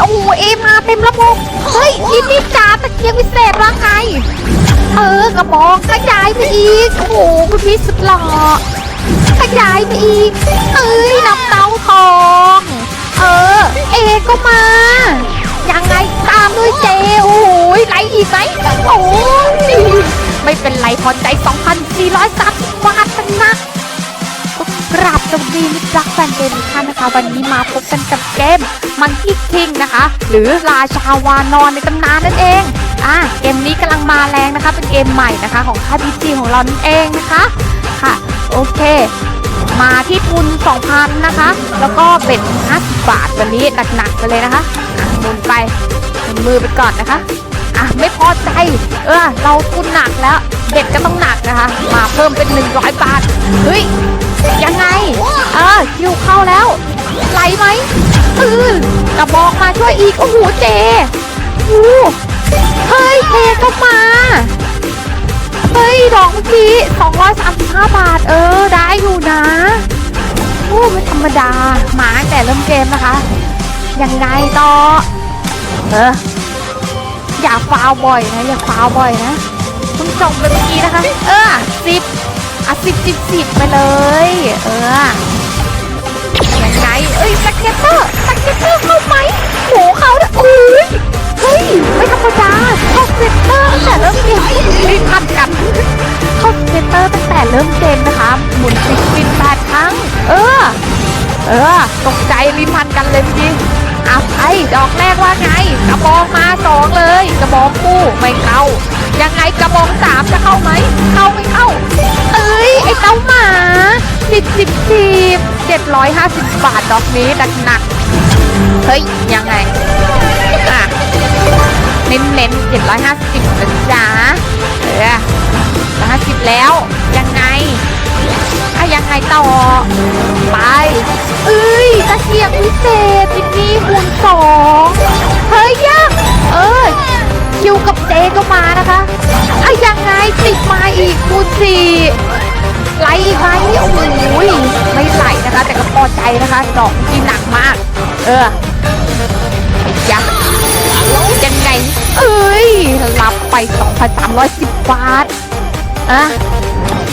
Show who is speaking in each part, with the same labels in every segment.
Speaker 1: โอ้โหเอมาเต็มระบบเฮ้ยยินดีจ้าตะเกียงพิเศษว่าไงเออกระบอกขยายไปอีกโอ้โหคุณพี่สุดหล่อขยายไปอีกเอ้ยน้ำเต้าทอง เออ เอก็มายังไงตามด้วยเจโอ้โหไรอีกไหมโอ้ยไม่เป็นไรพอใจ 2,430 สวัสดีมิตรรักแฟนเกมทุกท่านนะคะ วันนี้มาพบกันกับเกมมันกี้คิงนะคะ หรือราชาวานอนในตำนานนั่นเองอะเกมนี้กำลังมาแรงนะคะ เป็นเกมใหม่นะคะ ของค่ายพีจีของเรานั่นเองนะคะค่ะ โอเค มาที่ทุน 2,000 นะคะ แล้วก็เบ็ด50บาทวันนี้หนักๆไปเลยนะคะอะหมุนไปหมุนมือไปก่อนนะคะอะไม่พอใจเออเราทุนหนักแล้วเบ็ดก็ต้องหนักนะคะ มาเพิ่มเป็น 100 บาทเฮ้ย ยังไง เออคิวเข้าแล้ว ไหลไหมเออกระบอกมาช่วยอีก โอ้โห เจโอ้เฮ้ย เจก็มา เฮ้ย ดอกเมื่อกี้235 บาท เออ ได้อยู่นะโอ้ไม่ธรรมดา หมาแต่เริ่มเกมนะคะ ยังไงต่อ เออ อย่าฟาวบ่อยนะ อย่าฟาวบ่อยนะเพิ่งจบไปเมื่อกี้นะคะ เออสิบ อะสิบสิบสิบไปเลย เออยังไงเอ้ยสักเก็ตเตอร์สักเก็ตเตอร์เข้าไหมโหเขาเนี่ยอุ้ยเฮ้ยไม่ธรรมดาเข้าเก็ตเตอร์ตั้งแต่เริ่มเกมรีบพันกันเข้าเก็ตเตอร์ตั้งแต่เริ่มเกมนะคะหมุนสิบปินแปดครั้ง เออ เออตกใจรีบพันกันเลยเมื่อกี้อะไอ้ดอกแรกว่าไงกระบองมาสองเลยกระบองคู่ไม่เข้า ยังไงกระบองสามจะเข้าไหม เข้าไม่เข้า เอ้ย ไอ้เต้าหมาสิบสิบสิบเจ็ดร้อยห้าสิบบาทดอกนี้หนักหนักเฮ้ย ยังไง อะ เน้นเน้นเจ็ดร้อยห้าสิบนะจ๊ะเออร้อห้าสิบแล้ว ยังไงอะยังไงต่อ ไป เอ้ยตะเกียงพิเศษจินนี่คูณสอง สี่ไหลอีกไหมโอ้โหไม่ไหลนะคะ แต่ก็พอใจนะคะดอกที่หนักมาก เออไอ้ยะยังไง เอ้ย รับไป 2,310 บาทอะ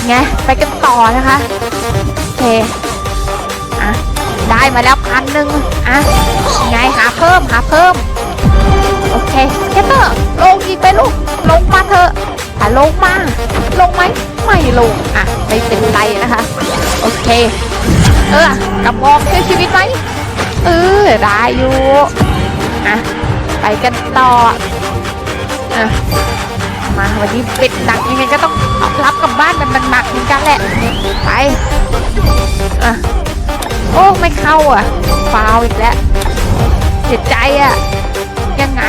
Speaker 1: ไง ไปกันต่อนะคะโอเคอะได้มาแล้วพันหนึ่งอะไงหาเพิ่มหาเพิ่ม โอเคแคตเตอร์ลงอีกไปลูก ลงมาเถอะ อะลงมา ลงไหมไม่ลง อะ ไม่เป็นไรนะคะ โอเค เออกระบอกช่วยชีวิตไหมเออ ได้อยู่ อะ ไปกันต่อ อะ มาวันนี้เป็ดหนักยังไงก็ต้องรับกลับบ้านกันหนักเหมือนกันแหละ ไป อะ โอ้ ไม่เข้าอะฟาวอีกแล้วเสียใจอะ ยังไง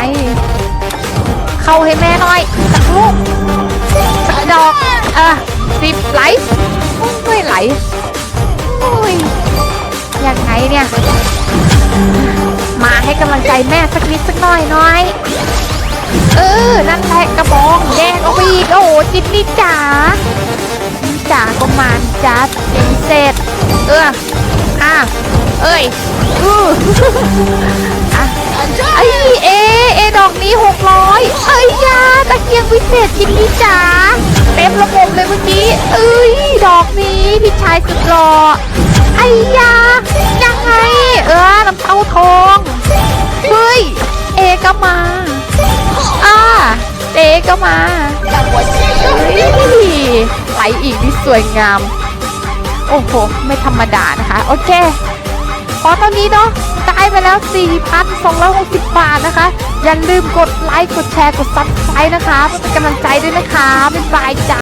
Speaker 1: เข้าให้แม่หน่อยสักลูก ดอกอะสิบไหลโอ้ยไม่ไหลโอ้ยยังไงเนี่ย มาให้กำลังใจแม่สักนิดสักหน่อยน่อย เออ นั่นแหละกระบองแยกออกไปอีกโอ้โหจินนี่จ๋าจ๋าก็มาจ้าเจนเสร็จเอออะเอ้ยอืออะไอเอเอดอกนี้หกร้อยเอ้ยยาตะเกียงพิเศษจินนี่จ๋า เต็มระบบเลยเมื่อกี้ เอ้ย ดอกนี้พี่ชายสุดหล่อไอ้ยายังไง เออน้ำเต้าทองเฮ้ย เอก็มาอ่าเจก็มาเฮ้ยไหลอีกที่สวยงาม โอ้โห ไม่ธรรมดานะคะ โอเค พอตอนนี้เนาะ ไปแล้ว 4,260 บาทนะคะ อย่าลืมกดไลค์ กดแชร์ กดซับสไครต์นะคะเพื่อเป็นกำลังใจด้วยนะคะ บ๊ายบายจ้า